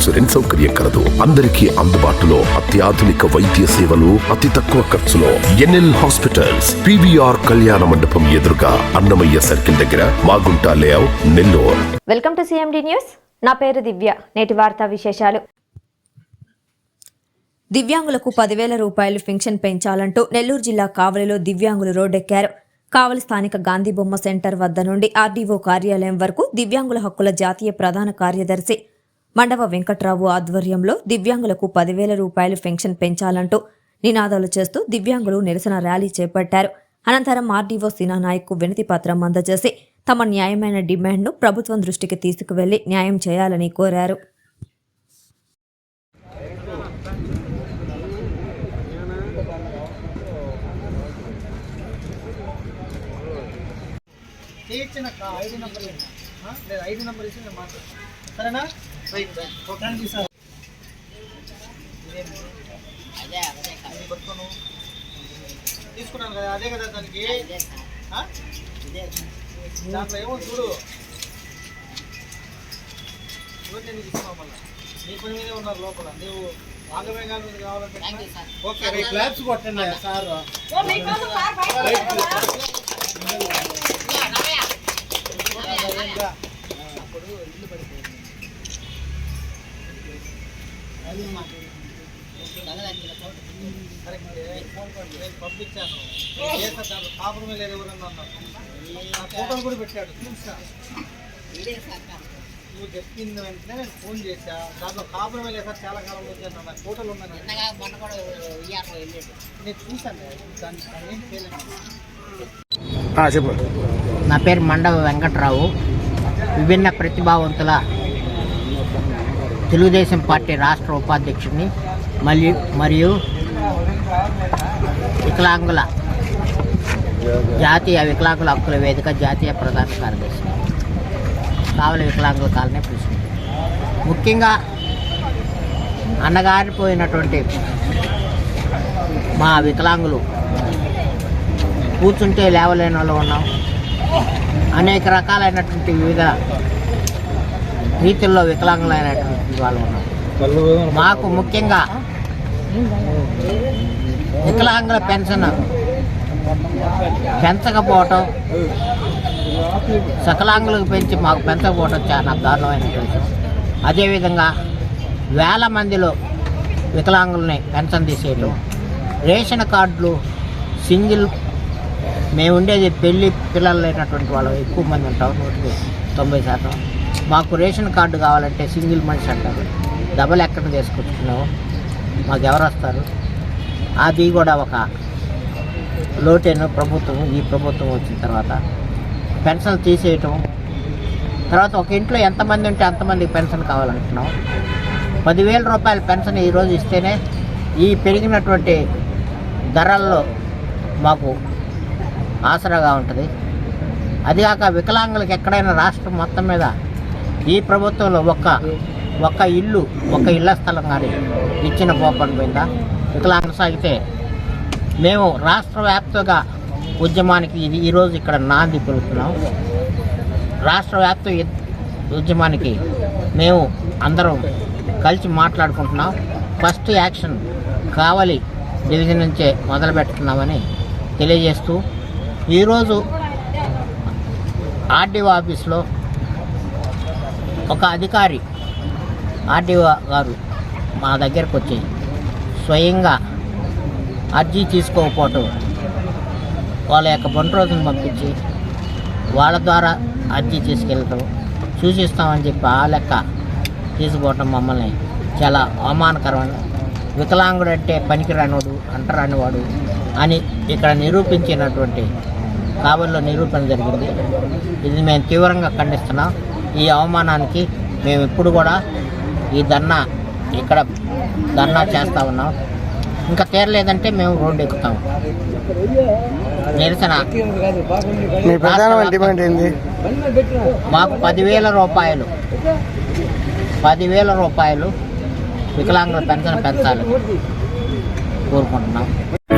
Insurance సౌకర్యం కలదు. అందరికీ అందుబాటులో అత్యాధునిక వైద్య సేవలు అతి తక్కువ ఖర్చులో. ఎన్ఎల్ హాస్పిటల్స్ పివిఆర్ కళ్యాణ మండపం ఎదురుగా అన్నమయ్య సర్కిల్ దగ్గర Magunta layout Nellore. Welcome to CMD news. నా పేరు దివ్య. నేటి వార్తా విశేషాలు. దివ్యాంగులకు పదివేల రూపాయలు పెన్షన్ పెంచాలంటూ నెల్లూరు జిల్లా కావలిలో దివ్యాంగులు రోడ్డెక్కారు. కావలి స్థానిక గాంధీ బొమ్మ సెంటర్ వద్ద నుండి ఆర్డీఓ కార్యాలయం వరకు దివ్యాంగుల హక్కుల జాతీయ ప్రధాన కార్యదర్శి మండవ వెంకట్రావు ఆధ్వర్యంలో దివ్యాంగులకు పదివేల రూపాయలు పెన్షన్ పెంచాలంటూ నినాదాలు చేస్తూ దివ్యాంగులు నిరసన ర్యాలీ చేపట్టారు. అనంతరం ఆర్డీఓ సినానాయక్కు వినతి పత్రం అందజేసి తమ న్యాయమైన డిమాండ్ను ప్రభుత్వం దృష్టికి తీసుకువెళ్ళి న్యాయం చేయాలని కోరారు. ఇచ్చిన నెంబర్ లేదు ఐదు నెంబర్ ఇచ్చి నేను మాట్లాడతాను సరేనా? తీసుకున్నాను కదా అదే కదా దానికి? దాంట్లో ఏమో చూడు. చూడు. నేను ఇస్తున్నావు మళ్ళీ నీ పని మీదే ఉన్నారు లోపల నువ్వు ఆంగమేఘాల మీద కావాలంటే ఓకే ల్యాబ్స్ కొట్టండి సార్. పంపించాను కాపురమే లేదు ఎవరన్నా ఫోటోలు కూడా పెట్టాడు నువ్వు చెప్పింది వెంటనే నేను ఫోన్ చేశా దాంట్లో కాపురమే లేదు సార్ చాలా కాలం వచ్చాను అన్నా నాకు ఫోటోలు ఉన్నాయి నేను చూశాను దాన్ని ఏం చేయలేదు చెప్పు. నా పేరు మండవ వెంకట్రావు. విభిన్న ప్రతిభావంతుల తెలుగుదేశం పార్టీ రాష్ట్ర ఉపాధ్యక్షుడిని మళ్ళీ మరియు వికలాంగుల జాతీయ వికలాంగుల హక్కుల వేదిక జాతీయ ప్రధాన కార్యదర్శి. కావలి వికలాంగుల కాలనీ ప్రెసిడెంట్. ముఖ్యంగా అన్నగారిపోయినటువంటి మా వికలాంగులు కూర్చుంటే లేవలేని వాళ్ళు ఉన్నాం. అనేక రకాలైనటువంటి వివిధ రీతిల్లో వికలాంగులైనటువంటి వాళ్ళు ఉన్నాం. మాకు ముఖ్యంగా వికలాంగుల పెన్షన్. పెంచకపోవటం. సకలాంగులకు పెంచి మాకు పెంచకపోవటం చాలా దారుణమైన విషయం. అదేవిధంగా వేల మందిలో వికలాంగుల్ని పెన్షన్ తీసేయటం. రేషన్ కార్డులు సింగిల్ మేము ఉండేది పెళ్ళి పిల్లలు లేనటువంటి వాళ్ళు ఎక్కువ మంది ఉంటాం నూటికి తొంభై శాతం. మాకు రేషన్ కార్డు కావాలంటే సింగిల్ మనిషి అంటారు. డబల్ ఎక్కడ తీసుకొచ్చుకున్నాము మాకు ఎవరు వస్తారు? అది కూడా ఒక లోటేను ప్రభుత్వం ఈ ప్రభుత్వం వచ్చిన తర్వాత పెన్షన్ తీసేయటం. తర్వాత ఒక ఇంట్లో ఎంతమంది ఉంటే అంతమందికి పెన్షన్ కావాలంటున్నాం. పదివేల రూపాయల పెన్షన్ ఈరోజు ఇస్తేనే ఈ పెరిగినటువంటి ధరల్లో మాకు ఆసరాగా ఉంటుంది. అదిగాక వికలాంగులకు ఎక్కడైనా రాష్ట్రం మొత్తం మీద ఈ ప్రభుత్వంలో ఒక్క ఒక ఇల్లు ఒక ఇళ్ళ స్థలం కానీ ఇచ్చిన పోపని పోయిందా? ఇట్లా సాగితే మేము రాష్ట్ర వ్యాప్తంగా ఉద్యమానికి ఇది ఈరోజు ఇక్కడ నాంది పలుకుతున్నాం. రాష్ట్ర వ్యాప్త ఉద్యమానికి మేము అందరం కలిసి మాట్లాడుకుంటున్నాం. ఫస్ట్ యాక్షన్ కావలి డివిజన్ నుంచే మొదలు పెడుతున్నామని తెలియజేస్తూ ఈరోజు ఆర్డీఓ ఆఫీస్లో ఒక అధికారి ఆర్డీఓ గారు మా దగ్గరకు వచ్చి స్వయంగా అర్జీ తీసుకోకపోవటం వాళ్ళ యొక్క బండి రోజును పంపించి వాళ్ళ ద్వారా అర్జీ తీసుకెళ్ళటం సూచిస్తామని చెప్పి ఆ లెక్క తీసుకోవటం మమ్మల్ని చాలా అవమానకరమైన వికలాంగుడు అంటే పనికిరానివాడు అంటరానివాడు అని ఇక్కడ నిరూపించినటువంటి కాబల్లో నిరూపణ జరిగింది. ఇది మేము తీవ్రంగా ఖండిస్తున్నాం. ఈ అవమానానికి మేము ఇప్పుడు కూడా ఈ ధర్నా ఇక్కడ ధర్నా చేస్తూ ఉన్నాం. ఇంకా తీరలేదంటే మేము రోడ్డు ఎక్కుతాం. నిరసన. మాకు పదివేల రూపాయలు. పదివేల రూపాయలు వికలాంగుల పెన్షన్ పెంచాలి. కోరుకుంటున్నాం.